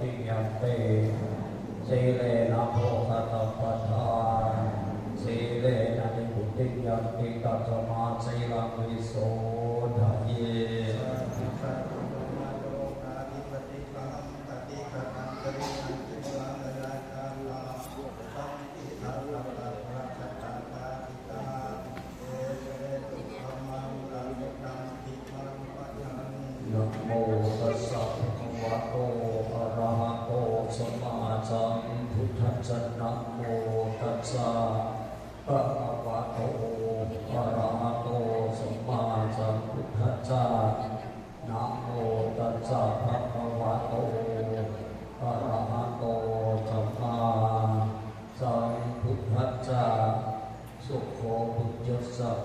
ติยัมเตสีเลนะโภคตปัฏฐานสีเลนะนิพุติยัมปิตัสมาสีลังวิโสทะเย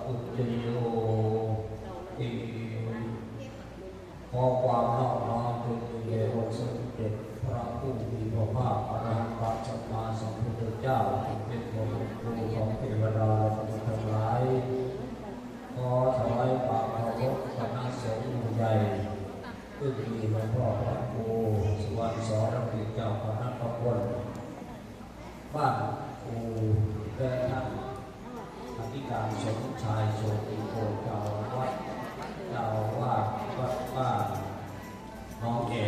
พุทธโยติขอความนอบน้อมจงมีแด่องค์สมเด็จพระผู้มีพระภาคอรหันตสัมมาสัมพุทธเจ้าเป็นพระครูของเทวดาทั้งหลายขอถวายความเคารพคณะสงฆ์หมู่ใหญ่ซึ่งมีหลวงพ่อพระครูสุวรรณสอนรัตเจ้าคณะตำบลบ้านครู อธิการสมชายโชติโกเจ้าวัดเจ้าว่าวัดบ้านน้องแก่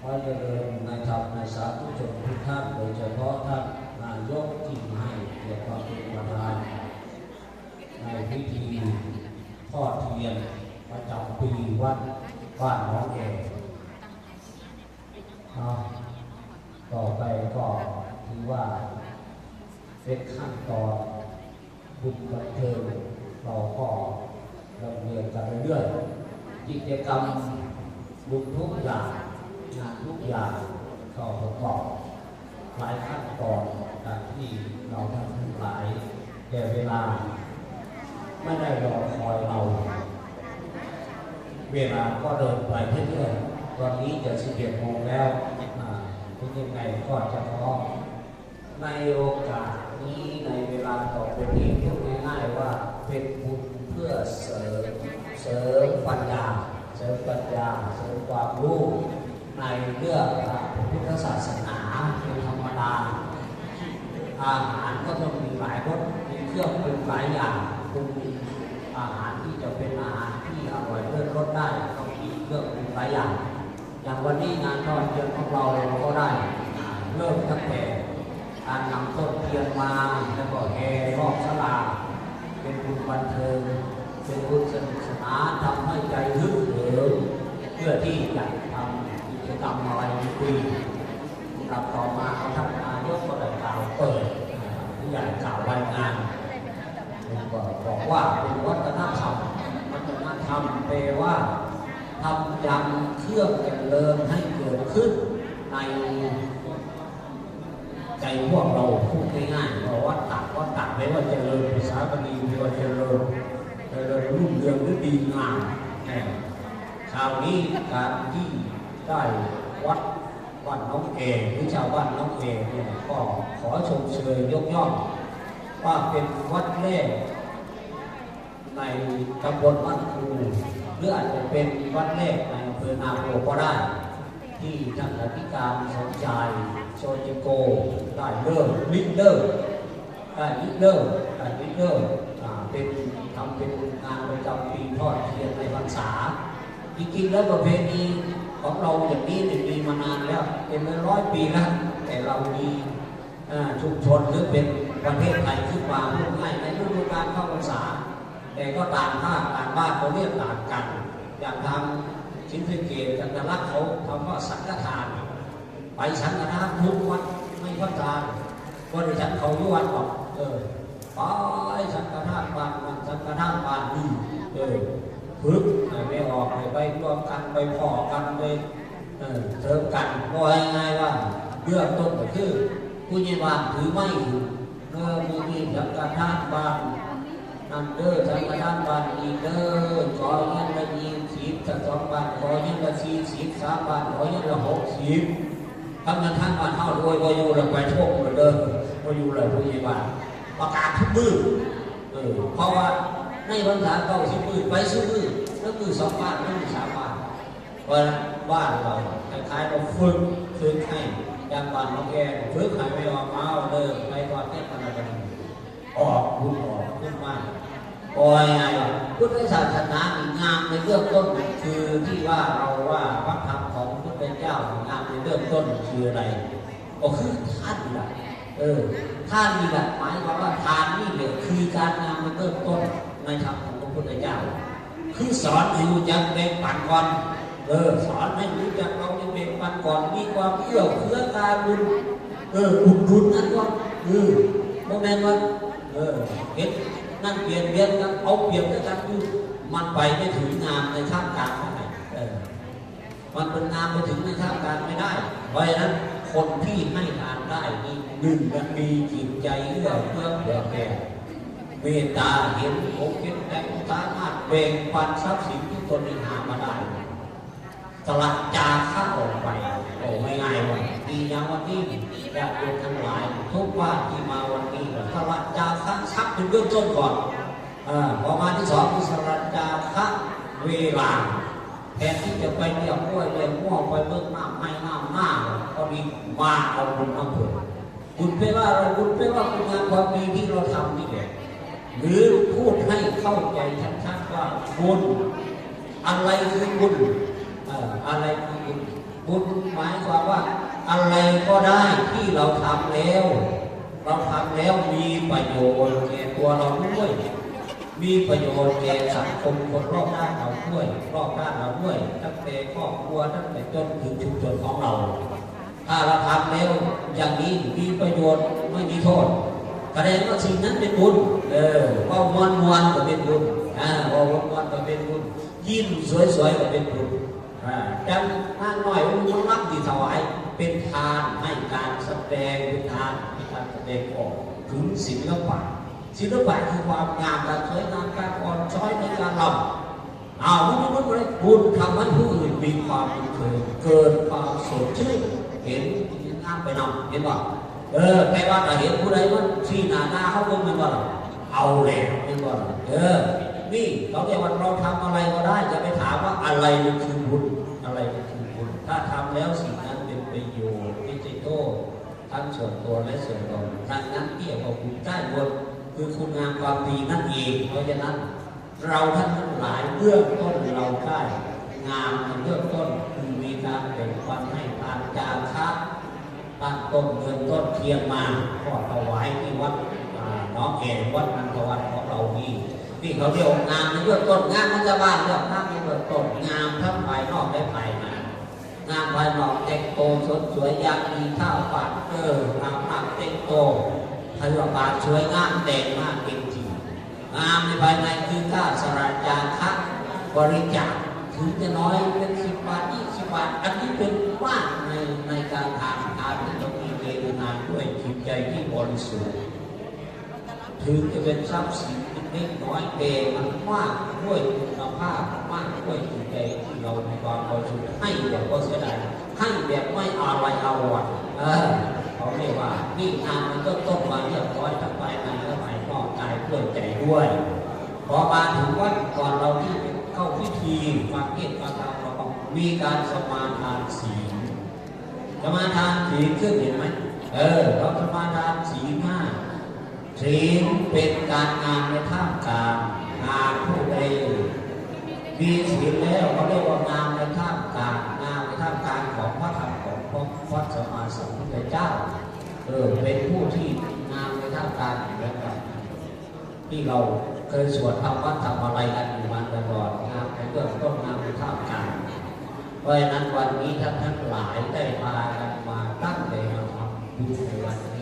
ขอเจริญในธรรมในสาธุชนทุกท่านโดยเฉพาะท่านนายกที่ให้เกียรติความเป็นประธานในพิธีทอดเทียนประจำปีวัดบ้านน้องแก่ต่อไปก็ถือว่าเป็นขั้นตอน บุญบันเทิงเราก็ดำเนินกันเรื่อยๆกิจกรรมบุญทุกอย่างงานทุกอย่างก็ประกอบหลายขั้นตอนการที่เราทำทั้งหลายแต่เวลา ไม่ได้รอคอยเรา เวลาก็เดินไปเรื่อยๆตอนนี้จะสิบเอ็ดโมงแล้วอ่าเป็นยังไงก็จะขอ ในโอกาสนี้ในเวลาต่อไปนี้พูดง่ายๆว่าเป็นบุญเพื่อเสริมเสริมปัญญา เสริมปัญญา เสริมความรู้ในเรื่องพระพุทธศาสนาเป็นธรรมดาอาหารก็ต้องมีหลายรสมีเครื่องปรุงหลายอย่างปรุงอาหารที่จะเป็นอาหารที่อร่อยเลิศรสได้ต้องมีเครื่องปรุงหลายอย่าง อย่างวันนี้งานทอดเทียนของเราเราก็ได้อ่าเริ่มตั้งแต่ การนำต้นเทียนมาแล้วก็แห่รอบสลาเป็นบุญบันเทิงเป็นบุญสนุกสนานทำให้ใจฮึกเหิมเพื่อที่จะทำกิจกรรมอะไรในปีลำต่อมาเขาทำนายกก็ได้กล่าวเปิดที่ใหญ่กล่าวรายงานบอกว่าเป็นวัฒนธรรมวัฒนธรรมแปลว่าทำยังเครื่องเจริญให้เกิดขึ้นใน พวกเราพูดง่ายๆเราว่าตักว่าตักไม่ว่าเจริญภาษาบาลีไม่ว่าเจริญเจริญรุ่งเรืองหรือดีงามแน่คราวนี้การที่ได้วัดบ้านน้องเอกหรือชาวบ้านน้องเอกเนี่ยก็ขอชมเชยยกย่องว่าเป็นวัดแรกในตำบลบ้านครูหรืออาจจะเป็นวัดแรกในอำเภอนาโพก็ได้ ที่ท่านอธิการสมชาย โชจิโกได้เริ่มลิดเดอร์ได้ลิดเดอร์ได้ลิดเดอร์เป็นทำเป็นงานประจำปีทอดเทียนในพรรษาจริงๆแล้วประเพณีของเราอย่างนี้เนี่ยมีมานานแล้วเป็นร้อยปีแล้วแต่เรามีชุมชนหรือเป็นประเทศไทยขึ้นมาพูดง่ายในฤดูกาลเข้าพรรษา แต่ก็ต่างภาคต่างบ้านเขาเรียกต่างกัน อย่างทางชินพิเกตกันทรักเขาคำว่าสังฆทาน ไปสังฆทานทุกวัดไม่พัฒานก็ได้ฉันเขาอยู่วัดบอกเออไปสังฆทานบานนั้นสังฆทานบานนี้เออพึกให้ไปออกให้ไปรวมกันไปพ่อกันไปเออเสริมกันก็ง่ายๆว่าเรื่องต้นก็คือผู้ใหญ่บ้านถือไม่เมื่อมีมีสังฆทานบานนั่นเด้อสังฆทานบานอีกเด้อขอเงินละยี่สิบสักสองบาทขอเงินละสี่สิบสามบาทขอเงินละหกสิบ ทำเงินท่านบ้าเท่ารวยก็อยู่เลยไปโชคเลยเด้อก็อยู่เลยผู้ใหญ่บ้านประกาศทุกมือเออเพราะว่าในวันษาเก้าสิบมือไปซื้อมือแล้วมือสองบ้าทแล้วมือสามบ้าทเพราะบ้านเราคล้ายๆเราฝึกฝึกให้อย่างบ้านเราแกฝึกให้ไม่ออกมาเอาเลิกไปก่อนแค่ขนาดนั้นออกบุญออกขึ้นมาก ปล่อยไงพุทธศาสนามีงามในเรื่องต้นคือที่ว่าเราว่าพระธรรมของพระพุทธเจ้างามในเรื่องต้นคืออะไรก็คือท่านแหละเออท่านนี่แหละหมายความว่าทานนี่เนี่ยคือการงานในเริ่มต้นในธรรมของพระพุทธเจ้า คือสอนให้รู้จักแบ่งปันก่อนเออสอนให้รู้จักเราจะแบ่งปันก่อนมีความเอื้อเฟื้อการบุญเอออุดหนุนนั่นว่าเออโมเมนต์ว่าเออเห็น นั่นเปลี่ยนเปลี่ยนกันเอาเปรียบกันคือมันไปไม่ถึงงานในท่ามกลางไม่าได้เออมันเป็นงานไปถึงในท่ามกลางไม่ได้ เพราะฉะนั้นคนที่ให้ทานได้นี่หนึ่งมันมีจิตใจเอื้อเฟื้อเผื่อแผ่เมตตาเห็นอกเห็นใจสามารถแบ่งปันทรัพย์สินที่ตนเองหามาได้สลัดจาข้าออกไปโอ้ไม่ง่ายวันดีอย่างวันนี้ญาติโยมทั้งหลาย ทุกว่าที่มาวันนี้ สลัจาข้าทรัพย์เป็นเบื้องต้นก่อนอพอมาที่สองคือสลัดจาข้าเวลาแทนที่จะไปเรียกกล้วยเรียกม่วงไปเบิ่งน้ำไม่น้ำหน้าก็มีมาเอาบุญมาเผื่อบุญแปลว่าอะไรบุญแปลว่าคุณงานความดีที่เราทำนี่แหละหรือพูดให้เข้าใจชัดๆว่าบุญอะไรคือบุญเอ่ออะไรคือบุญบุญหมายความว่าอะไรก็ได้ที่เราทำแล้ว เราทำแล้วมีประโยชน์แก่ตัวเราด้วย มีประโยชน์แก่สังคมคนรอบด้านเราด้วยรอบด้านเราด้วยตั้งแต่ครอบครัวตั้งแต่จนถึงชุมชนของเรา ถ้าเราทำแล้วอย่างนี้มีประโยชน์ไม่มีโทษแสดงว่าสิ่งนั้นเป็นบุญเออว่ามวนมวนก็เป็นบุญอ่าว่ามวนมวนก็เป็นบุญยิ้มสวยๆก็เป็นบุญอ่าจังมากหน่อยมันมักดีถวายเป็นทานให้การแสดงเป็นทาน แสดงออกถึงศิลปะศิลปะคือความงามการสวยงามการอ่อนช้อยในการลำเอาบุญบุญบุญบุญทำให้ผู้อื่นมีความบันเทิงเกิดความสดชื่นเห็นงามไปนำเห็นป่ะเออแปลว่าถ้าเห็นผู้ใดมันที่หน้าหน้าเขาเบิ่งมันว่าเอาแล้วเห็นป่ะเออนี่เราเรียกว่าเราทำอะไรก็ได้จะไปถามว่าอะไรมันคือบุญอะไรมันคือบุญถ้าทำแล้วสิงนั้นเป็นประโยชน์ไม่ใช่โทษ ทั้ง ส่วนตัวและส่วนตนดังนั้นเกี่ยวกับคุณได้บนคือคุณงามความดีนั่นเองเพราะฉะนั้น เราท่านทั้งหลายเบื้องต้นเราได้งามในเบื้องต้นคือมีการแบ่งปันให้ทานจานค้าตั้งต้นเงินต้นเทียนมาก็ถวายที่วัดน้องแก่วัดนันทวันของเรานี่นี่เขาเรียกว่างามในเบื้องต้นงามมันจะบ้านเรื่องงามในเบื้องต้นงามทั้งภายนอกและภายใน งามภายนอกแต่งโตสดสวยอยากมีข้าวปากเอองามมากแต่งโตพยาบาลสวยงามแต่งมากจริงงามในภายในคือค่าสรัญญาคักบริจาคถึงจะน้อยเป็นสิบบาทยี่สิบบาทอันนี้เป็นมากในในการทานทานที่ต้องมีเวทนาด้วยจิตใจที่บริสุทธิ์ถึงจะเป็นทรัพย์สิน เล็กน้อยแต่มันมากด้วยคุณภาพมากด้วยจิตใจที่เรามีความบริสุทธิ์ให้แบบก็เสียดายให้แบบไม่อะไรเอาวันเออเขาเรียกว่านี่งานมันก็ต้องมาเรียบร้อยทั้งภายในและภายนอกกายด้วยใจด้วยพอมาถึงวัดก่อนเราที่เข้าพิธีฟังเทศน์ฟังธรรมเราก็มีการสมาทานศีลสมาทานศีลขึ้นเห็นไหมเออเราสมาทานศีลห้า ศีลเป็นการงานในท่ามกลางงานผู้ใดมีศีลแล้วเขาเรียกว่างานในท่ามกลางงานในท่ามกลางของพระธรรมของพระพุทธสมมาสัมพุทธเจ้าเออเป็นผู้ที่งานในท่ามกลางอยู่แล้วกันที่เราเคยสวดทำวัดทำอะไรกันอยู่มาตลอดงานในเบื้องต้นงานในท่ามกลางเพราะฉะนั้นวันนี้ท่านทั้งหลายได้พากันมาตั้งใจมาทำบุญในวันนี้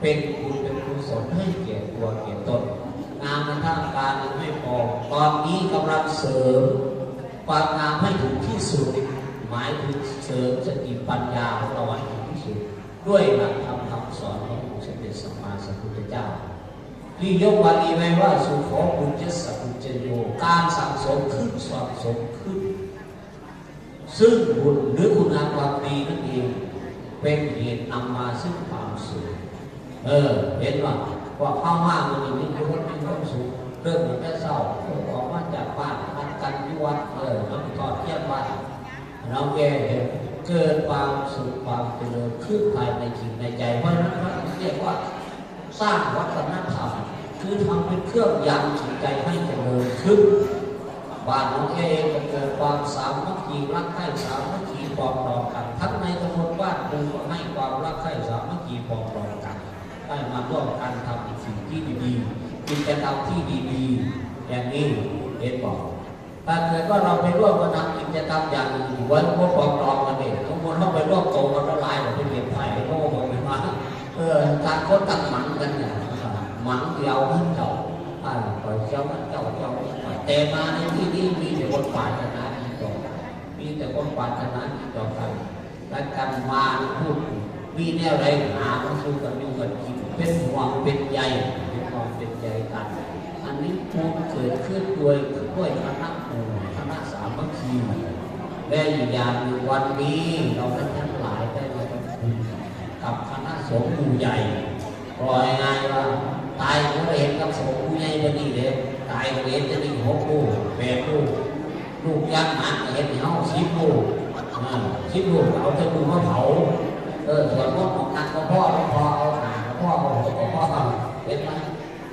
เป็นบุญเป็นกุศลให้แก่ตัวแก่ตนงานในท่ากางยังไม่พอตอนนี้กำลังเสริมความงามให้ถึงที่สุด หมายถึงเสริมสติปัญญาของเราให้ถึงที่สุด ด้วยหลักธรรมคำสอนขององค์สมเด็จสัมมาสัมพุทธเจ้าที่ยกวาลีไว้ว่าสุขอบุญยสัพพุญจโยการสั่งสมขึ้นสั่งสมขึ้น ซึ่งบุญหรือคุณงามความดีนั่นเองเป็นเหตุนำมาซึ่งความสุข เออ เห็นว่าว่าเข้ามามันมีมีคนมีความสุขเริ่มมีแต่เศร้าออกมาจากบ้านมันกันที่วัดเออมันทอดเทียบวัดเราแก้เกิดความสุขความเจริญขึ้นภายในจิตในใจเพราะนั้นเราเรียกว่าสร้างวัฒนธรรมคือทำเป็นเครื่องยังจิตใจให้เจริญขึ้นบ้านน้องเองเกิดความสามัคคีรักใคร่สามัคคีปรองดองกันทั้งในตำบลบ้านเมืองก็ให้ความรักใคร่สามัคคีปรองดองกัน ได้มาร่วมกันทำสิ่งที่ดีๆกิจกรรมที่ดีๆอย่างนี้เอ็นบอกถ้าเกิดว่าเราไปร่วมกันทำกิจกรรมอย่างอื่นพวกปองดองกันเองทุกคนต้องไปร่วมโตกันละลายเราไปเก็บไฟโง่กันมาเออต่างคนต่างหมันกันเนี่ยหมันเดียวให้เจ้าอ่าปล่อยเจ้ามันเจ้าเจ้าแต่มาในที่นี้มีแต่คนปรารถนาดีต่อกันมีแต่คนปรารถนาดีต่อกันและการมาพูด มีแนวไรหามาสู้กันอยู่กันกินเป็นห่วงเป็นใยเป็นความเป็นใยกัน อันนี้พูดเกิดขึ้นด้วยด้วยคณะหมู่คณะสามัคคีและอีกอย่างหนึ่งวันนี้เราทั้งหลายได้มาประชุมกับคณะสงฆ์หมู่ใหญ่ปล่อยง่ายว่าตายก็เห็นกับสงฆ์ผู้ใหญ่วันนี้เด็กตายก็เห็นจะมีหกลูกแปดลูกลูกยักษ์หมาก็เห็นเขาสิบลูกสิบลูกเอาเท่าลูกมาเผา เออส่วนพวกของนักก็พ่อก็พ่อเอาหนาก็พ่อเอาหัวก็พ่อเอาเห็นไหม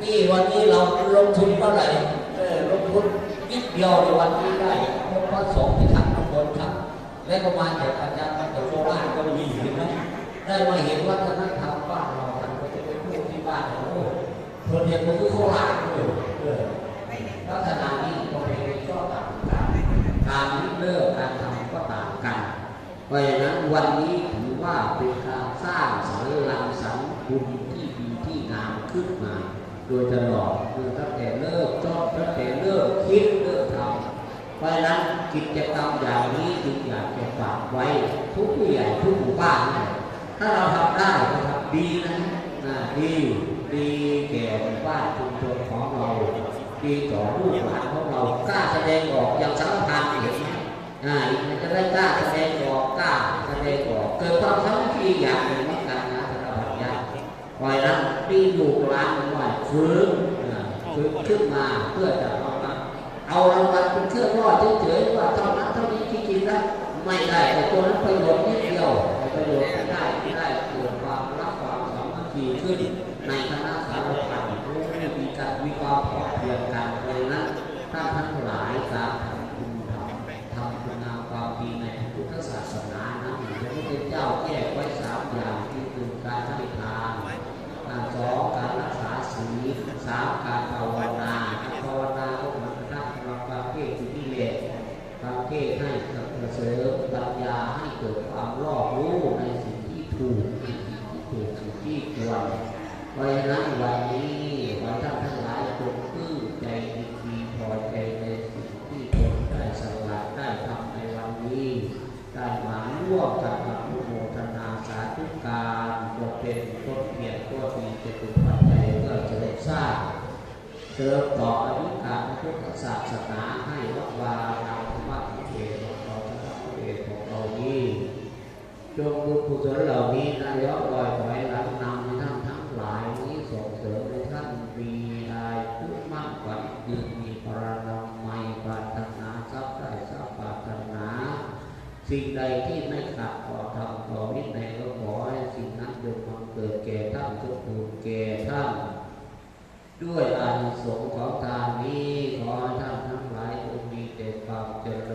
นี่วันนี้เราลงทุนเท่าไหร่เออลงทุนนิดเดียวในวันนี้ได้เพราะพระสงฆ์ที่ทำทั้งหมดครับ และก็มาจากอาจารย์มาจากโคราชก็มีเห็นไหมได้มาเห็นวัฒนธรรมบ้านเรากันก็จะไปพูดที่บ้านเราโอ้คนเห็นมันก็โคราชเลยเออลักษณะนี้ก็เป็นก็ต่างกันการเลิกการทำก็ต่างกันเพราะฉะนั้นวันนี้ถือ ว่าเป็นการสร้างสรรลังสรรค์บุญที่ดีที่งามขึ้นมา โดยตลอดคือตั้งแต่เลิกชอบตั้งแต่เลิกคิดเลิกทำเพราะนั้นกิจกรรมอย่างนี้จึงอยากจะฝากไว้ทุกผู้ใหญ่ทุกหมู่บ้านนะถ้าเราทำได้ก็ทำดีนะนะดีดีแก่หมู่บ้านชุมชนของเราดีต่อลูกหลานของเรากล้าแสดงออกอย่างสังฆทานเห็นไหม มันจะได้กล้าแสดงออกกล้าแสดงออกเกิดความสามัคคีอย่างหนึ่งเหมือนกันนะสำหรับญาติเพราะฉะนั้นที่ลูกหลานของเราฟื้นฟื้นขึ้นมาเพื่อจะเอามาเอารางวัลเป็นเครื่องรอดเฉยๆว่าเท่านั้นเท่านี้ที่กินแล้วไม่ได้แต่ตัวนั้นประโยชน์นิดเดียวแต่ประโยชน์ไม่ได้ไม่ได้เกิดความรักความสามัคคีขึ้นในคณะสารพันรู้มีการวิเคราะห์พอเพียงกันเลยนะถ้าทั้งหลายสาธุคุณทำทำคุณงามความดีในพุทธศาสนานะพระพุทธเจ้าแยกไว้สามอย่างที่คือการให้ทานสองการรักษาศีลสามการภาวนาการภาวนาก็หมายถึงการทำความเพียรที่เลสความเพียรให้กับกระเสริมปัญญาให้เกิดความรอบรู้ในสิ่งที่ถูกในสิ่งที่ถูกสิ่งที่ควรเพราะฉะนั้นวันนี้ขอให้ท่านทั้งหลายจงปลื้มใจดีพอใจในสิ่งที่ตนได้สละได้ทำในวันนี้ได้มาร่วมกัน นาสาธุกการจะเป็นต้นเกียรติต้นมีจะเป็นปัจจัยเพื่อเสริมสร้างเสริมต่ออายุการพระพุทธศาสนาให้วัดวาธรรมะเอกของเราทั้งหลายเอกของเรานี้จงบุญกุศลเหล่านี้นายกลอยถอยหลังนำให้ท่านทั้งหลายนี้ส่งเสริมให้ท่านมีอายุมั่นขวัญยืนมีปรานามัยปรารถนาทรัพย์ได้ทรัพย์ปรารถนา สิ่งใดที่ไม่ขัดต่อธรรมต่อวินัยก็ขอให้สิ่งนั้นจงบัง เกิดแก่ท่านทุกผู้แก่ท่านด้วยอานิสงส์ของทานนี้ขอท่านทั้งหลายจงมีแต่ความเจริญ